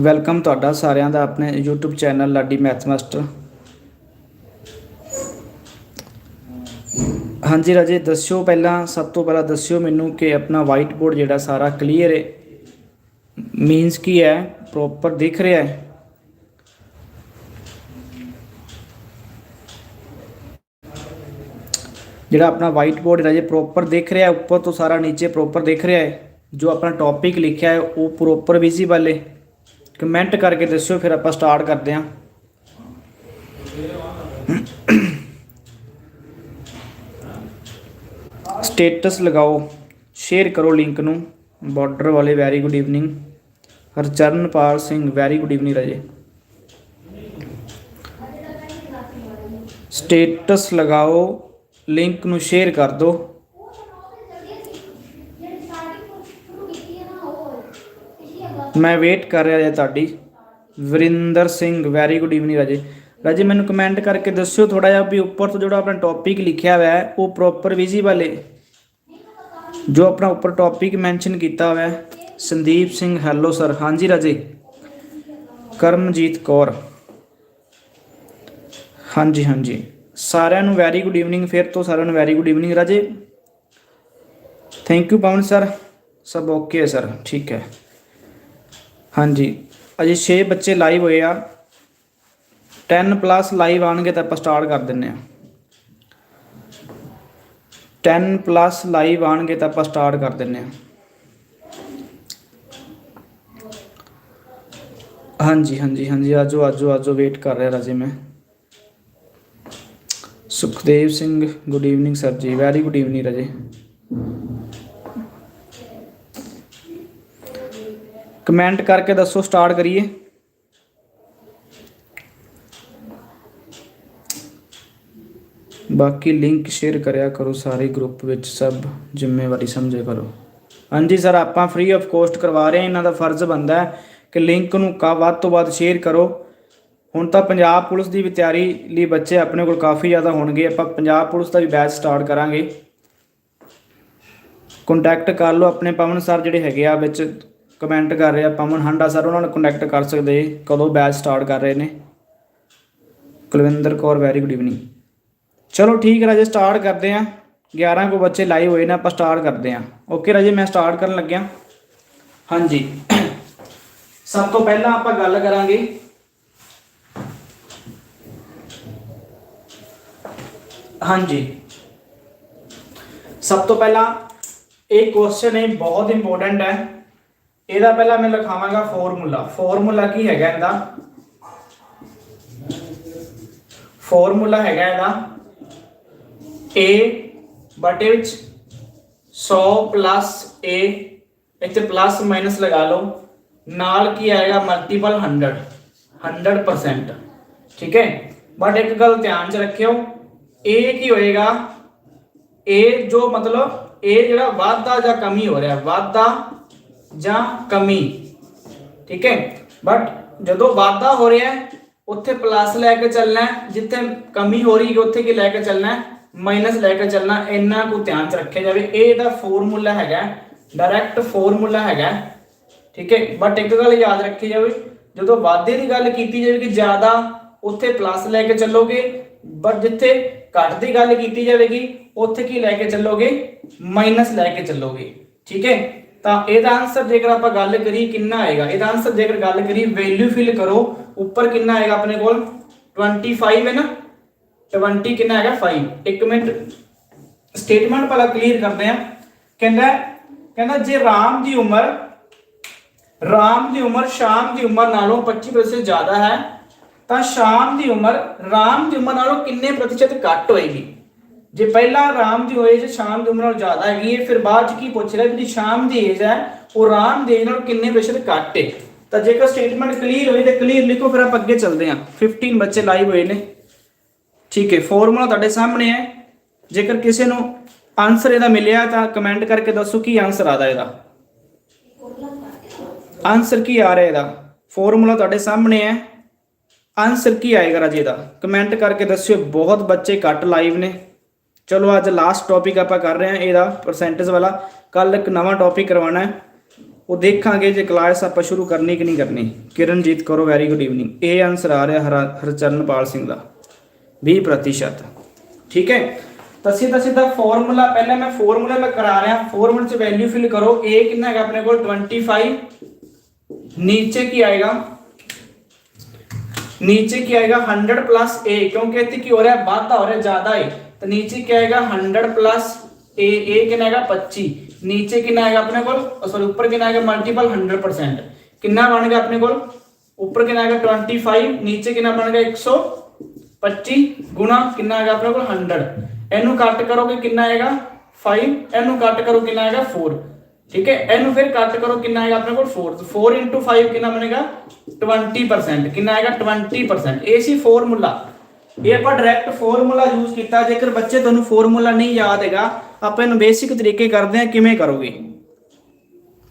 Welcome ਤੁਹਾਡਾ ਸਾਰਿਆਂ ਦਾ ਆਪਣੇ YouTube channel Ladi math master. ਹਾਂਜੀ ਰਾਜੇ, ਦੱਸਿਓ ਪਹਿਲਾਂ, ਸਭ ਤੋਂ ਪਹਿਲਾਂ ਦੱਸਿਓ ਮੈਨੂੰ ਕਿ ਆਪਣਾ ਵਾਈਟ ਬੋਰਡ ਜਿਹੜਾ ਸਾਰਾ ਕਲੀਅਰ ਹੈ। ਮੀਨਸ ਕੀ ਹੈ? ਪ੍ਰੋਪਰ ਦਿਖ ਰਿਹਾ ਹੈ? ਜਿਹੜਾ ਆਪਣਾ ਵਾਈਟ ਬੋਰਡ ਰਾਜੇ ਪ੍ਰੋਪਰ ਦਿਖ ਰਿਹਾ ਹੈ? ਉੱਪਰ ਤੋਂ ਸਾਰਾ ਨੀਚੇ ਪ੍ਰੋਪਰ ਦਿਖ ਰਿਹਾ ਹੈ? ਜੋ ਆਪਣਾ ਟੌਪਿਕ ਲਿਖਿਆ ਹੈ, ਉਹ ਪ੍ਰੋਪਰ ਵਿਜ਼ੀਬਲ ਹੈ? ਕਮੈਂਟ ਕਰਕੇ ਦੱਸਿਓ, ਫਿਰ ਆਪਾਂ ਸਟਾਰਟ ਕਰਦੇ ਹਾਂ। ਸਟੇਟਸ ਲਗਾਓ ਸ਼ੇਅਰ ਕਰੋ ਲਿੰਕ ਨੂੰ। ਬਾਰਡਰ ਵਾਲੇ very good evening Harcharanpal Singh very good evening ਰਾਜੇ। ਸਟੇਟਸ ਲਗਾਓ ਲਿੰਕ ਨੂੰ ਸ਼ੇਅਰ ਕਰ ਦਿਓ। ਮੈਂ ਵੇਟ ਕਰ ਰਿਹਾ ਹਾਂ ਤੁਹਾਡੀ। Varinder Singh very good evening ਰਾਜੇ। ਰਾਜੇ, ਮੈਨੂੰ ਕਮੈਂਟ ਕਰਕੇ ਦੱਸਿਓ ਥੋੜਾ ਜਿਹਾ ਵੀ ਉੱਪਰ ਤੋਂ ਜਿਹੜਾ ਆਪਣਾ ਟੌਪਿਕ ਲਿਖਿਆ ਹੋਇਆ ਹੈ, ਉਹ ਪ੍ਰੋਪਰ ਵਿਜ਼ੀਬਲ ਹੈ। ਜੋ ਆਪਣਾ ਉੱਪਰ ਟੌਪਿਕ ਮੈਂਸ਼ਨ ਕੀਤਾ ਹੋਇਆ ਹੈ, ਸੰਦੀਪ ਸਿੰਘ ਹੈਲੋ ਸਰ ਹਾਂਜੀ ਰਾਜੇ। ਕਰਮਜੀਤ ਕੌਰ। ਹਾਂਜੀ ਹਾਂਜੀ। ਸਾਰਿਆਂ ਨੂੰ ਵੈਰੀ ਗੁੱਡ ਈਵਨਿੰਗ ਫਿਰ ਤੋਂ ਸਾਰਿਆਂ ਨੂੰ ਵੈਰੀ ਗੁੱਡ ਈਵਨਿੰਗ ਰਾਜੇ। ਥੈਂਕ ਯੂ ਪਵਨ ਸਰ ਸਭ ਓਕੇ ਸਰ ਠੀਕ ਹੈ। ਹਾਂਜੀ। ਅਜੇ 6 ਬੱਚੇ ਲਾਈਵ ਹੋਏ ਆ। 10 ਪਲੱਸ ਲਾਈਵ ਆਣਗੇ ਤਾਂ ਆਪਾਂ ਸਟਾਰਟ ਕਰ ਦਿੰਨੇ ਆ। 10 ਪਲੱਸ ਲਾਈਵ ਆਣਗੇ ਤਾਂ ਆਪਾਂ ਸਟਾਰਟ ਕਰ ਦਿੰਨੇ ਆ। ਹਾਂਜੀ ਹਾਂਜੀ ਹਾਂਜੀ। ਆਜੋ ਆਜੋ ਆਜੋ। ਵੇਟ ਕਰ ਰਿਹਾ ਰਾਜੇ ਮੈਂ Sukhdev Singh good evening sir ji. Very good evening ਰਾਜੇ। ਕਮੈਂਟ ਕਰਕੇ ਦੱਸੋ, ਸਟਾਰਟ ਕਰੀਏ। ਬਾਕੀ ਲਿੰਕ ਸ਼ੇਅਰ ਕਰਿਆ ਕਰੋ ਸਾਰੇ ਗਰੁੱਪ ਵਿੱਚ, ਸਭ ਜ਼ਿੰਮੇਵਾਰੀ ਸਮਝੇ ਕਰੋ। ਹਾਂਜੀ ਸਰ, ਆਪਾਂ ਫ੍ਰੀ ਆਫ ਕੋਸਟ ਕਰਵਾ ਰਹੇ ਹਾਂ, ਇਹਨਾਂ ਦਾ ਫਰਜ਼ ਬੰਦਾ ਹੈ ਕਿ ਲਿੰਕ ਨੂੰ ਕਾ, ਵੱਧ ਤੋਂ ਵੱਧ ਸ਼ੇਅਰ ਕਰੋ। ਹੁਣ ਤਾਂ ਪੰਜਾਬ ਪੁਲਿਸ ਦੀ ਵੀ ਤਿਆਰੀ ਲਈ ਬੱਚੇ ਆਪਣੇ ਕੋਲ ਕਾਫੀ ਜ਼ਿਆਦਾ ਹੋਣਗੇ, ਆਪਾਂ ਪੰਜਾਬ ਪੁਲਿਸ ਦਾ ਵੀ ਬੈਚ ਸਟਾਰਟ ਕਰਾਂਗੇ। ਕੰਟੈਕਟ ਕਰ ਲਓ ਆਪਣੇ ਪਵਨ ਸਰ ਜਿਹੜੇ ਹੈਗੇ ਆ ਵਿੱਚ ਕਮੈਂਟ ਕਰ ਰਹੇ ਆ ਪਵਨ ਹੰਡਾ ਸਰ ਉਹਨਾਂ ਨੂੰ ਕੰਟੈਕਟ ਕਰ ਸਕਦੇ ਕਦੋਂ ਬੈਚ ਸਟਾਰਟ ਕਰ ਰਹੇ ਨੇ Kulwinder Kaur very good evening ਚਲੋ ਠੀਕ ਹੈ ਰਾਜੇ ਸਟਾਰਟ ਕਰਦੇ ਆ 11 ਕੋ ਬੱਚੇ ਲਾਈਵ ਹੋਏ ਨੇ ਆਪਾਂ ਸਟਾਰਟ ਕਰਦੇ ਆ ਓਕੇ ਰਾਜੇ ਮੈਂ ਸਟਾਰਟ ਕਰਨ ਲੱਗਿਆ ਹਾਂਜੀ ਸਭ ਤੋਂ ਪਹਿਲਾਂ ਆਪਾਂ ਗੱਲ ਕਰਾਂਗੇ ਹਾਂਜੀ ਸਭ ਤੋਂ ਪਹਿਲਾਂ ਇਹ ਕੁਐਸਚਨ ਹੈ ਬਹੁਤ ਇੰਪੋਰਟੈਂਟ ਹੈ ਇਹਦਾ ਪਹਿਲਾਂ ਮੈਂ ਲਿਖਾਵਾਂਗਾ ਫਾਰਮੂਲਾ। ਫਾਰਮੂਲਾ ਕੀ ਹੈਗਾ ਇਹਦਾ? ਫਾਰਮੂਲਾ ਹੈਗਾ ਇਹਦਾ a ਬਟੇ ਵਿੱਚ 100 ਪਲੱਸ a, ਇੱਥੇ ਪਲੱਸ ਮਾਈਨਸ ਲਗਾ ਲਓ। ਨਾਲ ਕੀ ਆਏਗਾ? ਮਲਟੀਪਲ 100 100% ਠੀਕ ਹੈ? ਬਟ ਇੱਕ ਗੱਲ ਧਿਆਨ 'ਚ ਰੱਖਿਓ, a ਕੀ ਹੋਏਗਾ? A ਜੋ ਮਤਲਬ ਇਹ ਜਿਹੜਾ ਵਾਧਾ ਜਾਂ ਕਮੀ ਹੋ ਰਿਹਾ, ਵਾਧਾ ਜਾਂ ਕਮੀ, ਠੀਕ ਹੈ? ਬਟ ਜਦੋਂ ਵਾਧਾ ਹੋ ਰਿਹਾ ਹੈ, ਉੱਥੇ ਪਲੱਸ ਲੈ ਕੇ ਚੱਲਣਾ ਹੈ, ਜਿੱਥੇ ਕਮੀ ਹੋ ਰਹੀ ਹੈ, ਉੱਥੇ ਕੀ ਲੈ ਕੇ ਚੱਲਣਾ ਹੈ? ਮਾਈਨਸ ਲੈ ਕੇ ਚੱਲਣਾ, ਇੰਨਾ ਕੁ ਧਿਆਨ ਚ ਰੱਖਿਆ ਜਾਵੇ। ਇਹ ਇਹਦਾ ਫਾਰਮੂਲਾ ਹੈਗਾ ਡਾਇਰੈਕਟ ਫਾਰਮੂਲਾ ਹੈਗਾ, ਠੀਕ ਹੈ? ਬਟ ਇੱਕ ਗੱਲ ਯਾਦ ਰੱਖੀ ਜਾਵੇ, ਜਦੋਂ ਵਾਧੇ ਦੀ ਗੱਲ ਕੀਤੀ ਜਾਵੇਗੀ ਜ਼ਿਆਦਾ ਉੱਥੇ ਪਲੱਸ ਲੈ ਕੇ ਚੱਲੋਗੇ ਬਟ ਜਿੱਥੇ ਘੱਟ ਦੀ ਗੱਲ ਕੀਤੀ ਜਾਵੇਗੀ, ਉੱਥੇ ਕੀ ਲੈ ਕੇ ਚੱਲੋਗੇ? ਮਾਈਨਸ ਲੈ ਕੇ ਚੱਲੋਗੇ, ਠੀਕ ਹੈ? ਤਾਂ ਇਹਦਾ ਆਨਸਰ ਜੇਕਰ ਆਪਾਂ ਗੱਲ ਕਰੀ ਕਿੰਨਾ ਆਏਗਾ? ਇਹਦਾ ਆਨਸਰ ਜੇਕਰ ਗੱਲ ਕਰੀ ਵੈਲਿਊ ਫਿਲ ਕਰੋ। ਉੱਪਰ ਕਿੰਨਾ ਆਏਗਾ ਆਪਣੇ ਕੋਲ? 25 ਹੈ ਨਾ? 20 ਕਿੰਨਾ ਹੈਗਾ? 5 ਇੱਕ ਮਿੰਟ। ਸਟੇਟਮੈਂਟ ਪਹਿਲਾਂ ਕਲੀਅਰ ਕਰਦੇ ਆ ਕਹਿੰਦਾ ਕਹਿੰਦਾ ਜੇ ਰਾਮ ਦੀ ਉਮਰ, ਰਾਮ ਦੀ ਉਮਰ ਸ਼ਾਮ ਦੀ ਉਮਰ ਨਾਲੋਂ 25% ਜ਼ਿਆਦਾ ਹੈ, ਤਾਂ ਸ਼ਾਮ ਦੀ ਉਮਰ ਰਾਮ ਦੀ ਉਮਰ ਨਾਲੋਂ ਕਿੰਨੇ ਪ੍ਰਤੀਸ਼ਤ ਘੱਟ ਹੋਏਗੀ? ਜੇ ਪਹਿਲਾਂ ਰਾਮ ਦੀ ਏਜ ਸ਼ਾਮ ਦੀ ਉਮਰ ਨਾਲੋਂ ਜ਼ਿਆਦਾ ਹੈਗੀ ਹੈ, ਫਿਰ ਬਾਅਦ ਚ ਕੀ ਪੁੱਛ ਰਿਹਾ ਜਿਹੜੀ ਸ਼ਾਮ ਦੀ ਏਜ ਹੈ, ਉਹ ਰਾਮ ਦੀ ਏਜ ਨਾਲੋਂ ਕਿੰਨੇ ਪ੍ਰਤੀਸ਼ਤ ਘੱਟ ਹੈ ਤਾਂ ਜੇਕਰ ਸਟੇਟਮੈਂਟ ਕਲੀਅਰ ਹੋਈ, ਤਾਂ ਕਲੀਅਰ ਲਿਖੋ, ਫਿਰ ਆਪਾਂ ਅੱਗੇ ਚੱਲਦੇ ਹਾਂ। 15 ਬੱਚੇ ਲਾਈਵ ਹੋਏ ਨੇ। ਠੀਕ ਹੈ ਫਾਰਮੂਲਾ ਤੁਹਾਡੇ ਸਾਹਮਣੇ ਹੈ। ਜੇਕਰ ਕਿਸੇ ਨੂੰ ਆਨਸਰ ਇਹਦਾ ਮਿਲਿਆ, ਤਾਂ ਕਮੈਂਟ ਕਰਕੇ ਦੱਸੋ ਕੀ ਆਨਸਰ ਆਦਾ ਇਹਦਾ। ਆਨਸਰ ਕੀ ਆ ਰਿਹਾ ਇਹਦਾ? ਫਾਰਮੂਲਾ ਤੁਹਾਡੇ ਸਾਹਮਣੇ ਹੈ। ਆਨਸਰ ਕੀ ਆਏਗਾ ਰਾਜੇ ਦਾ? ਕਮੈਂਟ ਕਰਕੇ ਦੱਸਿਓ, ਬਹੁਤ ਬੱਚੇ ਘੱਟ ਲਾਈਵ ਨੇ। ਚਲੋ ਅੱਜ ਲਾਸਟ ਟੌਪਿਕ ਆਪਾਂ ਕਰ ਰਹੇ ਹਾਂ ਇਹਦਾ ਪਰਸੈਂਟੇਜ ਵਾਲਾ ਕੱਲ ਇੱਕ ਨਵਾਂ ਟੌਪਿਕ ਕਰਵਾਉਣਾ ਹੈ ਉਹ ਦੇਖਾਂਗੇ ਜੇ ਕਲਾਸ ਆਪਾਂ ਸ਼ੁਰੂ ਕਰਨੀ ਕਿ ਨਹੀਂ ਕਰਨੀ ਕਿਰਨਜੀਤ ਕਰੋ ਵੈਰੀ ਗੁੱਡ ਈਵਨਿੰਗ ਇਹ ਆਨਸਰ ਆ ਰਿਹਾ ਹਰ- ਹਰਚਰਨਪਾਲ ਸਿੰਘ ਦਾ 20% ਠੀਕ ਹੈ ਤਾਂ ਸਿੱਧਾ ਸਿੱਧਾ ਫਾਰਮੂਲਾ ਪਹਿਲਾਂ ਮੈਂ ਫਾਰਮੂਲਾ ਮੈਂ ਕਰਾ ਰਿਹਾ ਫਾਰਮੂਲੇ 'ਚ ਵੈਲਿਊ ਫਿਲ ਕਰੋ a ਕਿੰਨਾ ਹੈਗਾ ਆਪਣੇ ਕੋਲ 25 ਨੀਚੇ ਕੀ ਆਏਗਾ नीचे क्या आएगा 100 प्लस ए क्योंकि इतने की हो रहा है वाधा हो रहा है ज्यादा है तो नीचे क्या आएगा? हंड्रेड प्लस ए ए कितना आएगा? पच्चीस। नीचे कितना आएगा अपने को सॉरी ऊपर कितना आएगा? मल्टीपल हंड्रेड परसेंट कितना बन गया अपने को ऊपर कितना आएगा? ट्वेंटी फाइव नीचे कितना बन गया? एक सौ पच्चीस। गुना कितना आएगा अपने को हंड्रेड। एनू काट करोगे कितना आएगा? फाइव एनू काट करो कितना आएगा? फोर ठीक है? एन फिर काट करो कितना आएगा अपने को फोर तो फोर इंटू फाइव कितना बनेगा? ट्वेंटी परसेंट कितना आएगा? Twenty percent A C formula ਇਹ ਆਪਾਂ ਡਾਇਰੈਕਟ ਫਾਰਮੂਲਾ ਯੂਜ਼ ਕੀਤਾ। ਜੇਕਰ ਬੱਚੇ ਤੁਹਾਨੂੰ ਫਾਰਮੂਲਾ ਨਹੀਂ ਯਾਦ ਹੈਗਾ, ਆਪਾਂ ਇਹਨੂੰ ਬੇਸਿਕ ਤਰੀਕੇ ਕਰਦੇ ਹਾਂ, ਕਿਵੇਂ ਕਰੋਗੇ?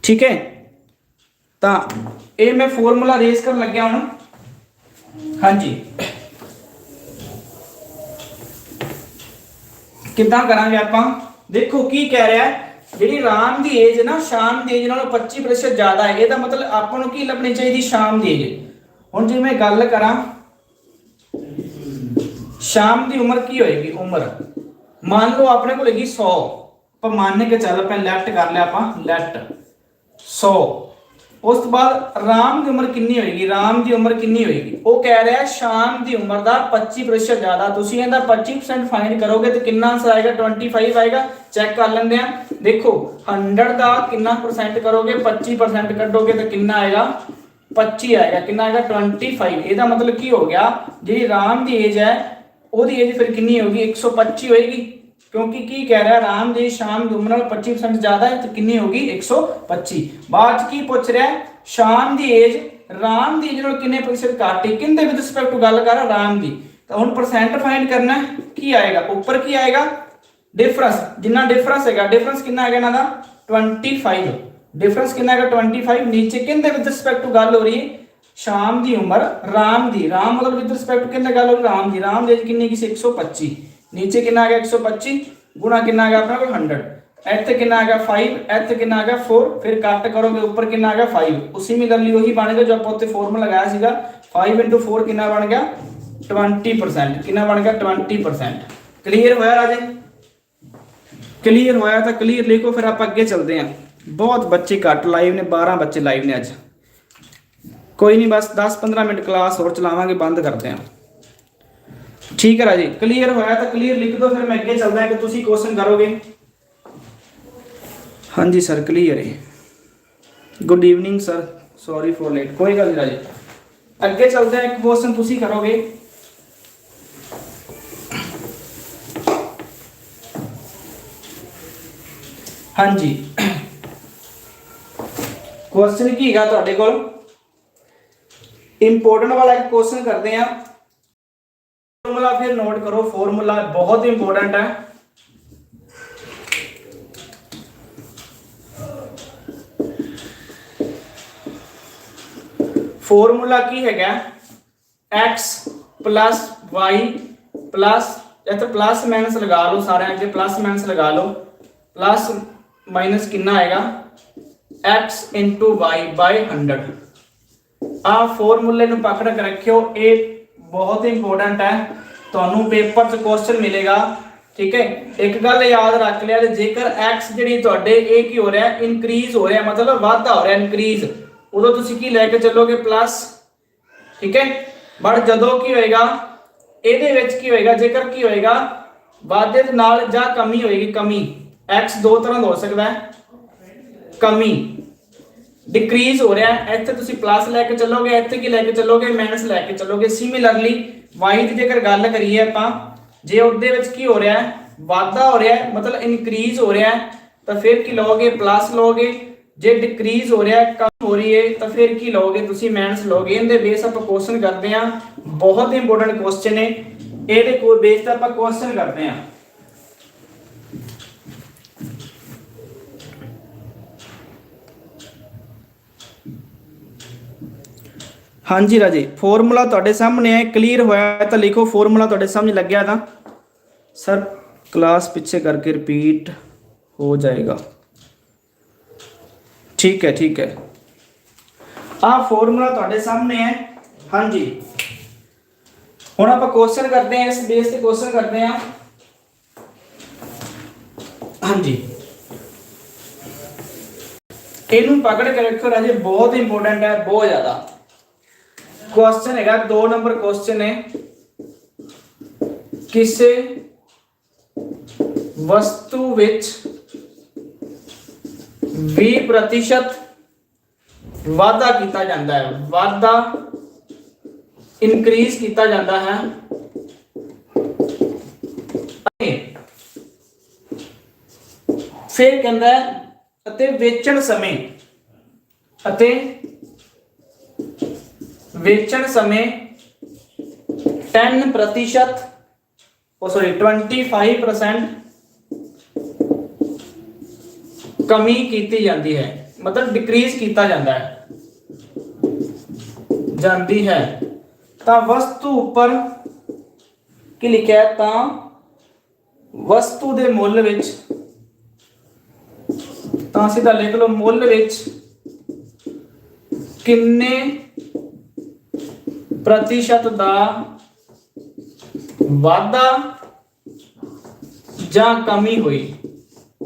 ਠੀਕ ਹੈ? ਤਾਂ ਇਹ ਮੈਂ ਫਾਰਮੂਲਾ ਰੇਸ ਕਰਨ ਲੱਗਿਆ ਹੁਣ। ਹਾਂਜੀ। ਕਿੱਦਾਂ ਕਰਾਂਗੇ ਆਪਾਂ? ਦੇਖੋ ਕੀ ਕਹਿ ਰਿਹਾ ਜਿਹੜੀ ਰਾਮ ਦੀ ਏਜ ਨਾ, ਸ਼ਾਮ ਦੀ ਏਜ ਨਾਲੋਂ 25% ਜ਼ਿਆਦਾ ਹੈ। ਇਹਦਾ ਮਤਲਬ ਆਪਾਂ ਨੂੰ ਕੀ ਲੱਭਣੀ ਚਾਹੀਦੀ? ਸ਼ਾਮ ਦੀ ਏਜ ਹੁਣ ਜੇ ਮੈਂ ਗੱਲ ਕਰਾਂ ਸ਼ਾਮ ਦੀ ਉਮਰ ਕੀ ਹੋਏਗੀ? ਉਮਰ। ਮੰਨ ਲਓ ਆਪਣੇ ਕੋਲ ਹੈਗੀ 100 ਆਪਾਂ ਮੰਨ ਕੇ ਚੱਲ ਪਏ ਲੈਫਟ ਕਰ ਲਿਆ ਆਪਾਂ ਲੈਫਟ 100 ਉਸ ਤੋਂ ਬਾਅਦ ਰਾਮ ਦੀ ਉਮਰ ਕਿੰਨੀ ਹੋਏਗੀ? ਰਾਮ ਦੀ ਉਮਰ ਕਿੰਨੀ ਹੋਏਗੀ? ਉਹ ਕਹਿ ਰਿਹਾ ਸ਼ਾਮ ਦੀ ਉਮਰ ਦਾ 25% ਜ਼ਿਆਦਾ। ਤੁਸੀਂ ਇਹਦਾ 25% ਫਾਈਨ ਕਰੋਗੇ ਤੇ ਕਿੰਨਾ ਆਂਸਰ ਆਏਗਾ? 25 ਆਏਗਾ। ਚੈੱਕ ਕਰ ਲੈਂਦੇ ਆ ਦੇਖੋ 100 ਦਾ ਕਿੰਨਾ ਪਰਸੈਂਟ ਕਰੋਗੇ? 25% ਕੱਢੋਗੇ ਤੇ ਕਿੰਨਾ ਆਏਗਾ? 25 ਆਏਗਾ। ਕਿੰਨਾ ਆਏਗਾ? 25 ਇਹਦਾ ਮਤਲਬ ਕੀ ਹੋ ਗਿਆ? ਜਿਹੜੀ ਰਾਮ ਦੀ ਏਜ ਹੈ ਉਹਦੀ ਏਜ ਫਿਰ ਕਿੰਨੀ ਹੋਗੀ 125 ਹੋਏਗੀ। ਕਿਉਂਕਿ ਕੀ ਕਹਿ ਰਿਹਾ? ਰਾਮ ਦੀ ਸ਼ਾਮ ਦੀ ਉਮਰ ਨਾਲ 25% ਜ਼ਿਆਦਾ ਹੈ ਤੇ ਕਿੰਨੀ ਹੋਗੀ 125 ਬਾਅਦ ਕੀ ਪੁੱਛ ਰਿਹਾ? ਸ਼ਾਮ ਦੀ ਏਜ ਰਾਮ ਦੀ ਏਜ ਨਾਲ ਕਿੰਨੇ ਪ੍ਰਤੀਸ਼ਤ ਘੱਟ ਹੈ ਕਿੰਦੇ ਵਿਦ ਰਿਸਪੈਕਟ ਟੂ ਗੱਲ ਕਰ ਰਿਹਾ ਰਾਮ ਦੀ? ਤਾਂ ਹੁਣ ਪਰਸੈਂਟ ਫਾਈਂਡ ਕਰਨਾ ਕੀ ਆਏਗਾ? ਉੱਪਰ ਕੀ ਆਏਗਾ? ਡਿਫਰੈਂਸ ਜਿੰਨਾ ਡਿਫਰੈਂਸ ਹੈਗਾ ਡਿਫਰੈਂਸ ਕਿੰਨਾ ਹੈਗਾ ਇਹਨਾਂ ਦਾ? 25 ਡਿਫਰੈਂਸ ਕਿੰਨਾ ਹੈਗਾ? 25 ਨੀਚੇ ਕਿੰਦੇ ਵਿਦ ਰਿਸਪੈਕਟ ਟੂ ਗੱਲ ਹੋ ਰਹੀ ਹੈ ਸ਼ਾਮ ਦੀ ਉਮਰ ਰਾਮ ਦੀ ਰਾਮ ਮਤਲਬ ਵਿਦ ਰਿਸਪੈਕਟ ਕਿੰਨਾ ਗੱਲ ਹੋ ਰਹੀ ਰਾਮ ਦੀ ਰਾਮ ਦੀ ਏਜ ਕਿੰਨੀ ਕੀ ਸੀ 125 ਨੀਚੇ ਕਿੰਨਾ ਆ ਗਿਆ 125 ਗੁਣਾ ਕਿੰਨਾ ਆ ਗਿਆ ਆਪਣੇ ਕੋਲ 100 ਇੱਥੇ ਕਿੰਨਾ ਆ ਗਿਆ 5 ਇੱਥੇ ਕਿੰਨਾ ਆ ਗਿਆ 4 ਫਿਰ ਕੱਟ ਕਰੋਗੇ ਉੱਪਰ ਕਿੰਨਾ ਆ ਗਿਆ 5 ਉਸੇ ਮਿਲਰਲੀ ਉਹੀ ਬਣ ਗਿਆ ਜੋ ਆਪਾਂ ਉੱਤੇ ਫਾਰਮੂਲਾ ਲਗਾਇਆ ਸੀਗਾ 5 4 ਕਿੰਨਾ ਬਣ ਗਿਆ 20% ਕਿੰਨਾ ਬਣ ਗਿਆ 20% ਕਲੀਅਰ ਹੋਇਆ ਰਾਜੇ ਕਲੀਅਰ ਹੋਇਆ ਤਾਂ ਕਲੀਅਰ ਲਿਖੋ ਫਿਰ ਆਪਾਂ ਅੱਗੇ ਚੱਲਦੇ ਹਾਂ ਬਹੁਤ ਬੱਚੇ ਘੱਟ ਲਾਈਵ ਨੇ 12 ਬੱਚੇ ਲਾਈਵ ਨੇ ਅੱਜ ਕੋਈ ਨਹੀਂ ਬਸ 10-15 ਮਿੰਟ ਕਲਾਸ ਹੋਰ ਚਲਾਵਾਂਗੇ ਬੰਦ ਕਰਦੇ ਹਾਂ ਠੀਕ ਹੈ ਰਾਜੀ ਕਲੀਅਰ ਹੋਇਆ ਤਾਂ ਕਲੀਅਰ ਲਿਖ ਦਿਓ ਫਿਰ ਮੈਂ ਅੱਗੇ ਚੱਲਦਾ ਹਾਂ ਕਿ ਤੁਸੀਂ ਕੁਐਸਚਨ ਕਰੋਗੇ ਹਾਂਜੀ ਸਰ ਕਲੀਅਰ ਹੈ good evening sir sorry for late ਕੋਈ ਗੱਲ ਨਹੀਂ ਰਾਜੀ ਅੱਗੇ ਚੱਲਦੇ ਹਾਂ ਇੱਕ ਕੁਐਸਚਨ ਤੁਸੀਂ ਕਰੋਗੇ ਹਾਂਜੀ ਕੁਐਸਚਨ ਕੀ ਹੈਗਾ ਤੁਹਾਡੇ ਕੋਲ ਇੰਪੋਰਟੈਂਟ ਵਾਲਾ ਇੱਕ ਕੁਐਸਚਨ ਕਰਦੇ ਆ ਫਾਰਮੂਲਾ ਫਿਰ ਨੋਟ ਕਰੋ ਫਾਰਮੂਲਾ ਬਹੁਤ ਇੰਪੋਰਟੈਂਟ ਹੈ ਫਾਰਮੂਲਾ ਕੀ ਹੈਗਾ x y ਇੱਥੇ ਪਲੱਸ ਮਾਈਨਸ ਲਗਾ ਲਓ ਸਾਰਿਆਂ ਅੱਗੇ ਪਲੱਸ ਮਾਈਨਸ ਲਗਾ ਲਓ ਪਲੱਸ ਮਾਈਨਸ ਕਿੰਨਾ ਆਏਗਾ x y 100 ਆ ਫਾਰਮੂਲੇ ਨੂੰ ਪਕੜ ਕੇ ਰੱਖਿਓ, ਇਹ ਬਹੁਤ ਇੰਪੋਰਟੈਂਟ ਹੈ। ਤੁਹਾਨੂੰ ਪੇਪਰ 'ਚ ਕੁਐਸਚਨ ਮਿਲੇਗਾ, ਠੀਕ ਹੈ? ਇੱਕ ਗੱਲ ਯਾਦ ਰੱਖ ਲਿਆ ਕਿ ਜੇਕਰ x ਜਿਹੜੀ ਤੁਹਾਡੇ ਇਹ ਕੀ ਹੋ ਰਿਹਾ ਇਨਕਰੀਜ਼ ਹੋ ਰਿਹਾ, ਮਤਲਬ ਵਾਧਾ ਹੋ ਰਿਹਾ ਇਨਕਰੀਜ਼ ਉਦੋਂ ਤੁਸੀਂ ਕੀ ਲੈ ਕੇ ਚੱਲੋਗੇ ਪਲੱਸ ਠੀਕ ਹੈ? ਬਟ ਜਦੋਂ ਕੀ ਹੋਏਗਾ, ਇਹਦੇ ਵਿੱਚ ਕੀ ਹੋਏਗਾ, ਜੇਕਰ ਕੀ ਹੋਏਗਾ, ਵਾਧੇ ਦੇ ਨਾਲ ਜਾਂ ਕਮੀ ਹੋਏਗੀ, ਕਮੀ। X ਦੋ ਤਰ੍ਹਾਂ ਦਾ ਹੋ ਸਕਦਾ ਹੈ। ਕਮੀ। ਡਿਕਰੀਜ਼ ਹੋ ਰਿਹਾ ਹੈ। ਇੱਥੇ ਤੁਸੀਂ ਪਲੱਸ ਲੈ ਕੇ ਚੱਲੋਗੇ, ਇੱਥੇ ਕੀ ਲੈ ਕੇ ਚੱਲੋਗੇ? ਮਾਈਨਸ ਲੈ ਕੇ ਚੱਲੋਗੇ। ਸਿਮਿਲਰਲੀ y ਦੀ ਜੇਕਰ ਗੱਲ ਕਰੀਏ ਆਪਾਂ, ਜੇ ਉਹਦੇ ਵਿੱਚ ਕੀ ਹੋ ਰਿਹਾ ਹੈ? ਵਾਧਾ ਹੋ ਰਿਹਾ ਹੈ, ਮਤਲਬ ਇਨਕਰੀਜ਼ ਹੋ ਰਿਹਾ ਹੈ, ਤਾਂ ਫਿਰ ਕੀ ਲਓਗੇ? ਪਲੱਸ ਲਓਗੇ। ਜੇ ਡਿਕਰੀਜ਼ ਹੋ ਰਿਹਾ ਹੈ, ਕਮ ਹੋ ਰਹੀ ਹੈ, ਤਾਂ ਫਿਰ ਕੀ ਲਓਗੇ? ਤੁਸੀਂ ਮਾਈਨਸ ਲਓਗੇ। ਇਹਦੇ ਬੇਸ ਆਪਾਂ ਕੁਐਸਚਨ ਕਰਦੇ ਹਾਂ। ਬਹੁਤ ਇੰਪੋਰਟੈਂਟ ਕੁਐਸਚਨ ਹੈ ਇਹਦੇ ਕੋਈ ਬੇਸ ਤੇ ਆਪਾਂ ਕੁਐਸਚਨ ਕਰਦੇ ਹਾਂ। ਹਾਂਜੀ ਰਾਜੇ, ਫਾਰਮੂਲਾ ਤੁਹਾਡੇ ਸਾਹਮਣੇ ਹੈ ਕਲੀਅਰ ਹੋਇਆ ਤਾਂ ਲਿਖੋ ਫਾਰਮੂਲਾ ਤੁਹਾਡੇ ਸਮਝ ਲੱਗਿਆ ਤਾਂ। ਸਰ ਕਲਾਸ ਪਿੱਛੇ ਕਰਕੇ ਰਿਪੀਟ ਹੋ ਜਾਏਗਾ। ਠੀਕ ਹੈ ਠੀਕ ਹੈ। ਆਹ ਫਾਰਮੂਲਾ ਤੁਹਾਡੇ ਸਾਹਮਣੇ ਹੈ। ਹਾਂਜੀ। ਹੁਣ ਆਪਾਂ ਕੁਐਸਚਨ ਕਰਦੇ ਹਾਂ, ਇਸ ਬੇਸ ਤੇ ਕੁਐਸਚਨ ਕਰਦੇ ਹਾਂ। ਹਾਂਜੀ। ਇਹਨੂੰ ਪਕੜ ਕੇ ਰੱਖੋ ਰਾਜੇ, ਬਹੁਤ ਇੰਪੋਰਟੈਂਟ ਹੈ, ਬਹੁਤ ਜ਼ਿਆਦਾ। ਕੁਐਸਚਨ ਹੈਗਾ 2 ਨੰਬਰ ਕੁਐਸਚਨ ਹੈ ਕਿਸੇ ਵਸਤੂ ਵਿੱਚ 20% ਵਾਧਾ ਕੀਤਾ ਜਾਂਦਾ ਹੈ। ਵਾਧਾ ਇਨਕਰੀਜ਼ ਕੀਤਾ ਜਾਂਦਾ ਹੈ। ਫਿਰ ਕਹਿੰਦਾ ਹੈ, ਅਤੇ ਵੇਚਣ ਸਮੇਂ ਅਤੇ ਵੇਚਣ ਸਮੇਂ 10% ਉਹ ਸੌਰੀ 25% ਕਮੀ ਕੀਤੀ ਜਾਂਦੀ ਹੈ। ਮਤਲਬ ਡਿਕਰੀਜ਼ ਕੀਤਾ ਜਾਂਦਾ ਹੈ। ਜਾਂਦੀ ਹੈ। ਤਾਂ ਵਸਤੂ ਉੱਪਰ ਕੀ ਲਿਖਿਆ ਤਾਂ ਵਸਤੂ ਦੇ ਮੁੱਲ ਵਿੱਚ, ਤਾਂ ਸਿੱਧਾ ਲਿਖ ਲਓ, ਮੁੱਲ ਵਿੱਚ ਕਿੰਨੇ ਪ੍ਰਤੀਸ਼ਤ ਦਾ ਵਾਧਾ ਜਾਂ ਕਮੀ ਹੋਈ?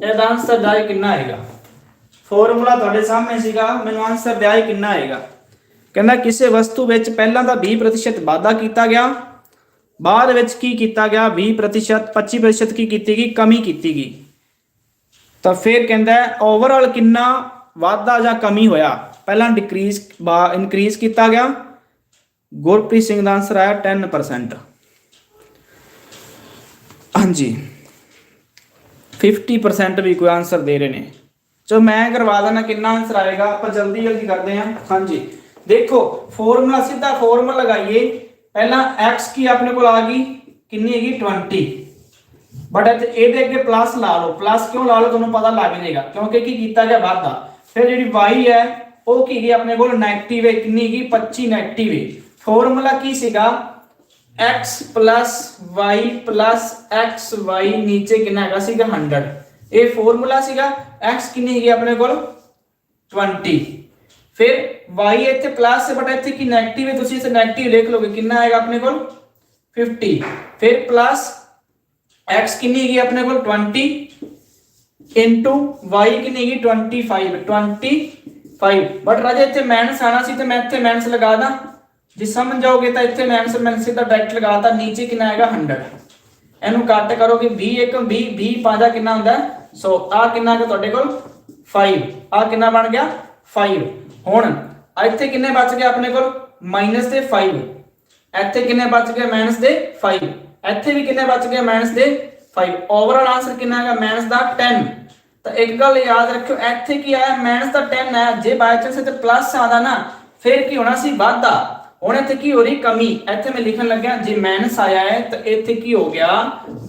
ਇਹਦਾ ਆਨਸਰ ਦਾ ਕਿੰਨਾ ਆਏਗਾ ਫਾਰਮੂਲਾ ਤੁਹਾਡੇ ਸਾਹਮਣੇ ਸੀਗਾ, ਮੈਨੂੰ ਆਨਸਰ ਦਿਆ ਕਿੰਨਾ ਆਏਗਾ ਕਹਿੰਦਾ ਕਿਸੇ ਵਸਤੂ ਵਿੱਚ ਪਹਿਲਾਂ ਤਾਂ 20% ਵਾਧਾ ਕੀਤਾ ਗਿਆ, ਬਾਅਦ ਵਿੱਚ ਕੀ ਕੀਤਾ ਗਿਆ? 20% 25% ਕੀ ਕੀਤੀ ਗਈ? ਕਮੀ ਕੀਤੀ ਗਈ। ਤਾਂ ਫਿਰ ਕਹਿੰਦਾ ਓਵਰਆਲ ਕਿੰਨਾ ਵਾਧਾ ਜਾਂ ਕਮੀ ਹੋਇਆ? ਪਹਿਲਾਂ ਡਿਕਰੀਜ਼ ਬਾ ਇਨਕਰੀਜ਼ ਕੀਤਾ ਗਿਆ ਗੁਰਪ੍ਰੀਤ ਸਿੰਘ ਦਾ ਆਨਸਰ ਆਇਆ 10% ਹਾਂਜੀ। 50% ਵੀ ਕੋਈ ਆਨਸਰ ਦੇ ਰਹੇ ਨੇ। ਚਲੋ ਮੈਂ ਕਰਵਾ ਦੇਣਾ ਕਿੰਨਾ ਆਨਸਰ ਆਏਗਾ, ਆਪਾਂ ਜਲਦੀ ਜਲਦੀ ਕਰਦੇ ਹਾਂ। ਹਾਂਜੀ। ਦੇਖੋ ਫਾਰਮੂਲਾ ਸਿੱਧਾ ਫਾਰਮੂਲਾ ਲਗਾਈਏ। ਪਹਿਲਾਂ x ਕੀ ਆਪਣੇ ਕੋਲ ਆ ਗਈ? ਕਿੰਨੀ ਹੈਗੀ? 20 ਬਟ ਇਹਦੇ ਅੱਗੇ ਪਲੱਸ ਲਾ ਲਓ। ਪਲੱਸ ਕਿਉਂ ਲਾ ਲਓ? ਤੁਹਾਨੂੰ ਪਤਾ ਲੱਗ ਜਾਏਗਾ। ਕਿਉਂਕਿ ਕੀ ਕੀਤਾ ਗਿਆ ਵਾਧਾ। ਫਿਰ ਜਿਹੜੀ y ਹੈ, ਉਹ ਕੀ ਗਈ ਆਪਣੇ ਕੋਲ 네ਗੇਟਿਵ ਹੈ। ਕਿੰਨੀ ਗਈ 25 네ਗੇਟਿਵ ਹੈ। ਫਾਰਮੂਲਾ ਕੀ ਸੀਗਾ? X y xy ਨੀਚੇ ਕਿੰਨਾ ਹੈਗਾ ਸੀਗਾ? 100 ਇਹ ਫਾਰਮੂਲਾ ਸੀਗਾ। X ਕਿੰਨੀ ਹੈਗੀ ਆਪਣੇ ਕੋਲ? 20 ਫਿਰ y ਇੱਥੇ ਪਲੱਸ ਬਟ ਇੱਥੇ ਕੀ ਨੈਗੇਟਿਵ ਹੈ? ਤੁਸੀਂ ਇਸ ਨੈਗੇਟਿਵ ਲਿਖ ਲਓਗੇ, ਕਿੰਨਾ ਆਏਗਾ ਆਪਣੇ ਕੋਲ? 50 ਫਿਰ ਪਲੱਸ x ਕਿੰਨੀ ਹੈਗੀ ਆਪਣੇ ਕੋਲ? 20 ਇੰਟੂ y ਕਿੰਨੀ ਹੈਗੀ? 25 25 ਬਟ ਰਾਜੇ, ਇੱਥੇ ਮੈਨਸ ਆਣਾ ਸੀ, ਤੇ ਮੈਂ ਇੱਥੇ ਮੈਨਸ ਲਗਾ ਦਾਂ। ਜੇ ਸਮਝ ਜਾਓਗੇ ਤਾਂ ਇੱਥੇ ਮਾਈਨਸ ਮੈਂ ਸਿੱਧਾ ਡਾਇਰੈਕਟ ਲਗਾਤਾ ਨੀਚੇ ਕਿੰਨਾ ਆਏਗਾ 100 ਇਹਨੂੰ ਕੱਟ ਕਰੋਗੇ 20 ਇੱਕ 20 20 ਪਾਜਾ ਕਿੰਨਾ ਹੁੰਦਾ? ਸੋ ਆ ਕਿੰਨਾ ਹੈ ਤੁਹਾਡੇ ਕੋਲ? 5 ਆ ਕਿੰਨਾ ਬਣ ਗਿਆ? 5 ਹੁਣ ਇੱਥੇ ਕਿੰਨੇ ਬਚ ਗਏ ਆਪਣੇ ਕੋਲ? ਮਾਈਨਸ ਦੇ 5 ਇੱਥੇ ਕਿੰਨੇ ਬਚ ਗਏ? ਮਾਈਨਸ ਦੇ 5 ਇੱਥੇ ਵੀ ਕਿੰਨੇ ਬਚ ਗਏ? ਮਾਈਨਸ ਦੇ 5 ਓਵਰਆਲ ਆਨਸਰ ਕਿੰਨਾ ਹੈਗਾ? ਮਾਈਨਸ ਦਾ 10 ਤਾਂ ਇੱਕ ਗੱਲ ਯਾਦ ਰੱਖਿਓ, ਇੱਥੇ ਕੀ ਆਇਆ? ਮਾਈਨਸ ਦਾ 10 ਆਇਆ। ਜੇ ਬਾਈ ਚਾਂਸ ਇੱਥੇ ਪਲੱਸ ਆਉਂਦਾ ਨਾ, ਫਿਰ ਕੀ ਹੋਣਾ ਸੀ? ਵਾਧਾ। ਹੁਣ ਇੱਥੇ ਕੀ ਹੋ ਰਹੀ ਕਮੀ? ਇੱਥੇ ਮੈਂ ਲਿਖਣ ਲੱਗਿਆ, ਜੇ ਮਾਈਨਸ ਆਇਆ ਹੈ, ਤਾਂ ਇੱਥੇ ਕੀ ਹੋ ਗਿਆ?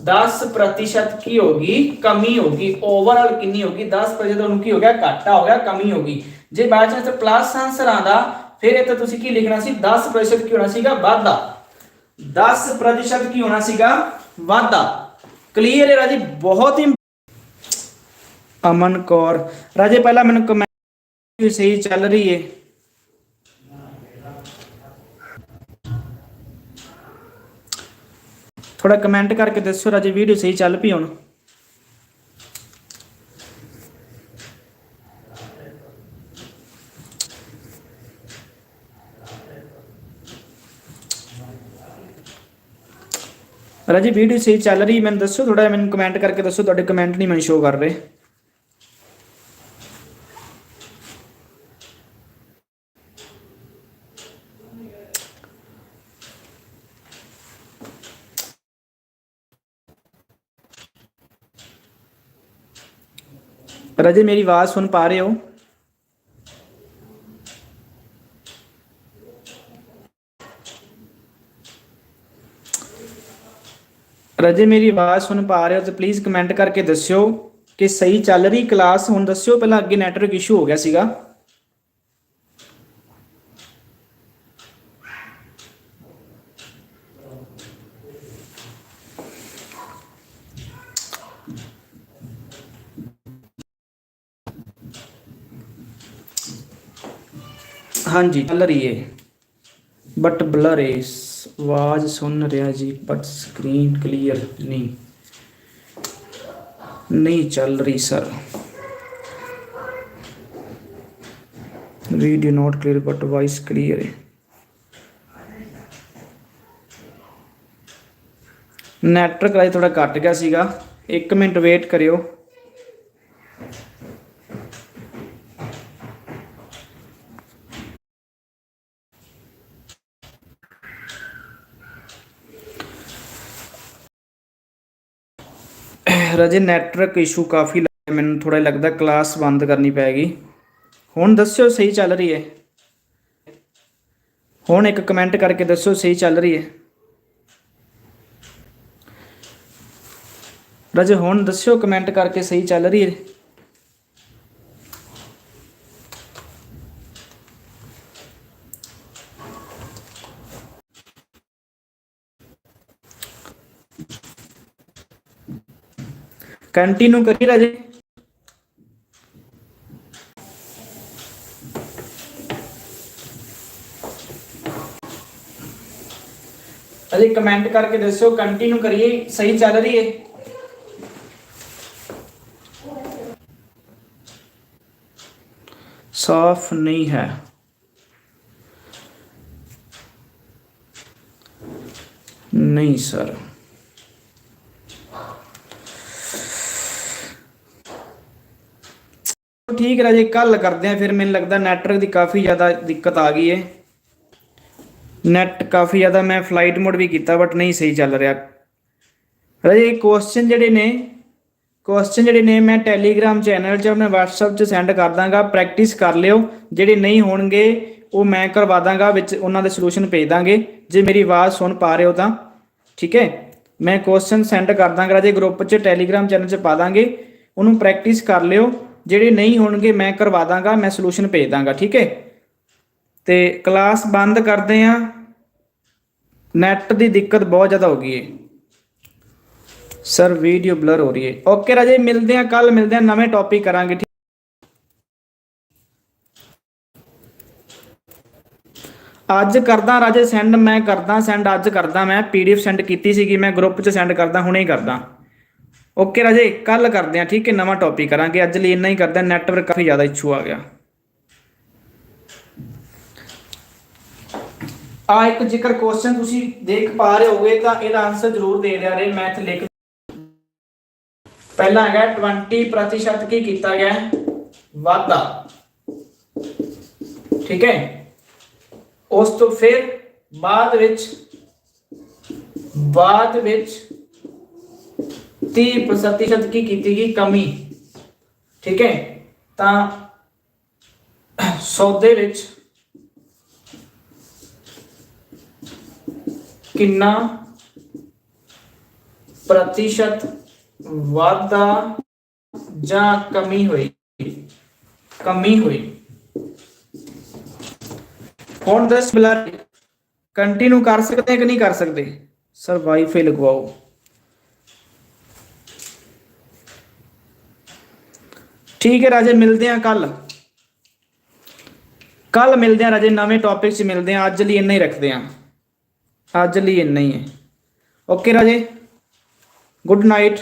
10% ਕੀ ਹੋਗੀ ਕਮੀ ਹੋਗੀ ਓਵਰਆਲ ਕਿੰਨੀ ਹੋਗੀ 10% ਉਹਨੂੰ ਕੀ ਹੋ ਗਿਆ? ਘਾਟਾ ਹੋ ਗਿਆ, ਕਮੀ ਹੋਗੀ ਜੇ ਬਾਈ ਚਾਂਸ ਪਲੱਸ ਆਨਸਰ ਆਂਦਾ ਫਿਰ ਇੱਥੇ ਤੁਸੀਂ ਕੀ ਲਿਖਣਾ ਸੀ? 10% ਕੀ ਹੋਣਾ ਸੀਗਾ? ਵਾਧਾ। 10% ਕੀ ਹੋਣਾ ਸੀਗਾ? ਵਾਧਾ। ਕਲੀਅਰ ਹੈ ਰਾਜੀ? ਬਹੁਤ ਹੀ ਅਮਨ ਕੌਰ। ਰਾਜੇ, ਪਹਿਲਾਂ ਮੈਨੂੰ ਕਮੈਂਟ ਸਹੀ ਚੱਲ ਰਹੀ ਏ ਥੋੜਾ ਕਮੈਂਟ ਕਰਕੇ ਦੱਸੋ ਰਾਜੇ ਵੀਡੀਓ ਸਹੀ ਚੱਲ ਪਈ ਹੁਣ। ਰਾਜੇ ਵੀਡੀਓ ਸਹੀ ਚੱਲ ਰਹੀ, ਮੈਨੂੰ ਦੱਸੋ ਥੋੜਾ ਮੈਨੂੰ ਕਮੈਂਟ ਕਰਕੇ ਦੱਸੋ, ਤੁਹਾਡੇ ਕਮੈਂਟ ਨਹੀਂ ਮੈਨੂੰ ਸ਼ੋ ਕਰ ਰਹੇ। ਰਾਜੇ, ਮੇਰੀ ਆਵਾਜ਼ ਸੁਣ ਪਾ ਰਹੇ ਹੋ? ਰਜੇ, ਮੇਰੀ ਆਵਾਜ਼ ਸੁਣ ਪਾ ਰਹੇ ਹੋ? ਤਾਂ ਪਲੀਜ਼ ਕਮੈਂਟ ਕਰਕੇ ਦੱਸਿਓ ਕਿ ਸਹੀ ਚੱਲ ਰਹੀ ਕਲਾਸ ਹੁਣ ਦੱਸਿਓ ਪਹਿਲਾਂ ਅੱਗੇ ਨੈਟਵਰਕ ਇਸ਼ੂ ਹੋ ਗਿਆ ਸੀਗਾ। ਹਾਂਜੀ, ਚੱਲ ਰਹੀ ਹੈ ਬਟ ਬਲਰ ਇਸ ਆਵਾਜ਼ ਸੁਣ ਰਿਹਾ ਜੀ ਬਟ ਸਕਰੀਨ ਕਲੀਅਰ ਨਹੀਂ। ਨਹੀਂ ਚੱਲ ਰਹੀ sir video not clear but voice clear ਹੈ ਨੈਟਵਰਕ ਰਾਜ ਥੋੜਾ ਘੱਟ ਗਿਆ ਸੀਗਾ। 1 ਮਿੰਟ ਵੇਟ ਕਰਿਓ। ਰਾਜੇ ਨੈਟਵਰਕ ਇਸ਼ੂ ਕਾਫੀ ਲੱਗਿਆ ਮੈਨੂੰ ਥੋੜਾ ਲੱਗਦਾ ਕਲਾਸ ਬੰਦ ਕਰਨੀ ਪੈਗੀ। ਹੁਣ ਦੱਸਿਓ, ਸਹੀ ਚੱਲ ਰਹੀ ਹੈ? ਹੁਣ ਇੱਕ ਕਮੈਂਟ ਕਰਕੇ ਦੱਸੋ ਸਹੀ ਚੱਲ ਰਹੀ ਹੈ? ਰਾਜੇ, ਹੁਣ ਦੱਸਿਓ ਕਮੈਂਟ ਕਰਕੇ ਸਹੀ ਚੱਲ ਰਹੀ ਹੈ? ਕੰਟੀਨਿਊ ਕਰੀ ਰਾਜੇ। ਅਜੇ ਕਮੈਂਟ ਕਰਕੇ ਦੱਸਿਓ ਕੰਟੀਨਿਊ ਕਰੀਏ, ਸਹੀ ਚੱਲ ਰਹੀ ਹੈ। ਸਾਫ਼ ਨਹੀਂ ਹੈ। ਨਹੀਂ ਸਰ ਠੀਕ ਹੈ ਰਾਜੇ ਕੱਲ ਕਰਦੇ ਆ ਫਿਰ ਮੈਨੂੰ ਲੱਗਦਾ ਨੈਟਵਰਕ ਦੀ ਕਾਫੀ ਜ਼ਿਆਦਾ ਦਿੱਕਤ ਆ ਗਈ ਹੈ ਨੈਟ ਕਾਫੀ ਜ਼ਿਆਦਾ ਮੈਂ ਫਲਾਈਟ ਮੋਡ ਵੀ ਕੀਤਾ ਬਟ ਨਹੀਂ ਸਹੀ ਚੱਲ ਰਿਹਾ। ਰਾਜੇ ਕੁਐਸਚਨ ਜਿਹੜੇ ਨੇ ਕੁਐਸਚਨ ਜਿਹੜੇ ਨੇ, ਮੈਂ ਟੈਲੀਗ੍ਰਾਮ ਚੈਨਲ 'ਚ ਆਪਣੇ WhatsApp 'ਚ ਸੈਂਡ ਕਰ ਦਾਂਗਾ ਪ੍ਰੈਕਟਿਸ ਕਰ ਲਿਓ। ਜਿਹੜੇ ਨਹੀਂ ਹੋਣਗੇ, ਉਹ ਮੈਂ ਕਰਵਾ ਦਾਂਗਾ, ਵਿੱਚ ਉਹਨਾਂ ਦੇ ਸੋਲੂਸ਼ਨ ਭੇਜ ਦਾਂਗੇ। ਜੇ ਮੇਰੀ ਆਵਾਜ਼ ਸੁਣ ਪਾ ਰਹੇ ਹੋ ਤਾਂ, ਠੀਕ ਹੈ? ਮੈਂ ਕੁਐਸਚਨ ਸੈਂਡ ਕਰ ਦਾਂਗਾ, ਰਾਜੇ ਗਰੁੱਪ 'ਚ ਟੈਲੀਗ੍ਰਾਮ ਚੈਨਲ 'ਚ ਪਾ ਦਾਂਗੇ। ਉਹਨੂੰ ਪ੍ਰੈਕਟਿਸ ਕਰ ਲਿਓ। ਜਿਹੜੇ ਨਹੀਂ ਹੋਣਗੇ ਮੈਂ ਕਰਵਾ ਦਾਂਗਾ, ਮੈਂ ਸੋਲੂਸ਼ਨ ਭੇਜ ਦਾਂਗਾ, ਠੀਕ ਹੈ? ਤੇ ਕਲਾਸ ਬੰਦ ਕਰਦੇ ਆ ਨੈਟ ਦੀ ਦਿੱਕਤ ਬਹੁਤ ਜ਼ਿਆਦਾ ਹੋ ਗਈ ਹੈ। ਸਰ ਵੀਡੀਓ ਬਲਰ ਹੋ ਰਹੀ ਹੈ। ਓਕੇ ਰਾਜੇ, ਮਿਲਦੇ ਆ ਕੱਲ ਮਿਲਦੇ ਆ ਨਵੇਂ ਟੌਪਿਕ ਕਰਾਂਗੇ, ਠੀਕ ਅੱਜ ਕਰਦਾ ਰਾਜੇ ਸੈਂਡ ਮੈਂ ਕਰਦਾ ਸੈਂਡ ਅੱਜ ਕਰਦਾ ਮੈਂ ਪੀਡੀਐਫ ਸੈਂਡ ਕੀਤੀ ਸੀਗੀ, ਮੈਂ ਗਰੁੱਪ 'ਚ ਸੈਂਡ ਕਰਦਾ, ਹੁਣੇ ਕਰਦਾ। ਓਕੇ ਰਾਜੇ ਕੱਲ ਕਰਦੇ ਆ ਠੀਕ ਹੈ, ਨਵਾਂ ਟੌਪਿਕ ਕਰਾਂਗੇ। ਅੱਜ ਲਈ ਇੰਨਾ ਹੀ ਕਰਦਾ ਨੈਟਵਰਕ ਕਾਫੀ ਜ਼ਿਆਦਾ ਇਸ਼ੂ ਆ ਗਿਆ। ਆ ਇੱਕ ਜੇਕਰ ਕੁਐਸਚਨ ਤੁਸੀਂ ਦੇਖ ਪਾ ਰਹੇ ਹੋਗੇ, ਤਾਂ ਇਹਦਾ ਆਨਸਰ ਜ਼ਰੂਰ ਦੇ ਦਿਆ ਰੇ ਮੈਥ ਲਿਖ ਪਹਿਲਾ ਹੈਗਾ 20% ਪ੍ਰਤੀਸ਼ਤ ਕੀ ਕੀਤਾ ਗਿਆ? ਵਾਧਾ। ਠੀਕ ਹੈ? ਉਸ ਤੋਂ ਫਿਰ ਬਾਅਦ ਵਿੱਚ ਬਾਅਦ ਵਿੱਚ 30% ਪ੍ਰਤੀਸ਼ਤ ਕੀ ਕੀਤੀ ਗਈ ਕਮੀ। ਠੀਕ ਹੈ? ਤਾਂ ਸੌਦੇ ਵਿੱਚ ਕਿੰਨਾ ਪ੍ਰਤੀਸ਼ਤ ਵਾਧਾ ਜਾਂ ਕਮੀ ਹੋਈ? ਕਮੀ ਹੋਈ। ਹੁਣ ਦਸ ਬਲਰ, ਕੰਟੀਨਿਊ ਕਰ ਸਕਦੇ ਕਿ ਨਹੀਂ ਕਰ ਸਕਦੇ? ਸਰ, ਵਾਈਫਾਈ ਲਗਵਾਓ। ਠੀਕ ਹੈ ਰਾਜੇ, ਮਿਲਦੇ ਆ ਕੱਲ ਕੱਲ ਮਿਲਦੇ ਆ ਰਾਜੇ, ਨਵੇਂ ਟੌਪਿਕ 'ਚ ਮਿਲਦੇ ਆ ਅੱਜ ਲਈ ਇੰਨਾ ਹੀ ਰੱਖਦੇ ਆ ਅੱਜ ਲਈ ਇੰਨਾ ਹੀ ਹੈ। ਓਕੇ ਰਾਜੇ। Good night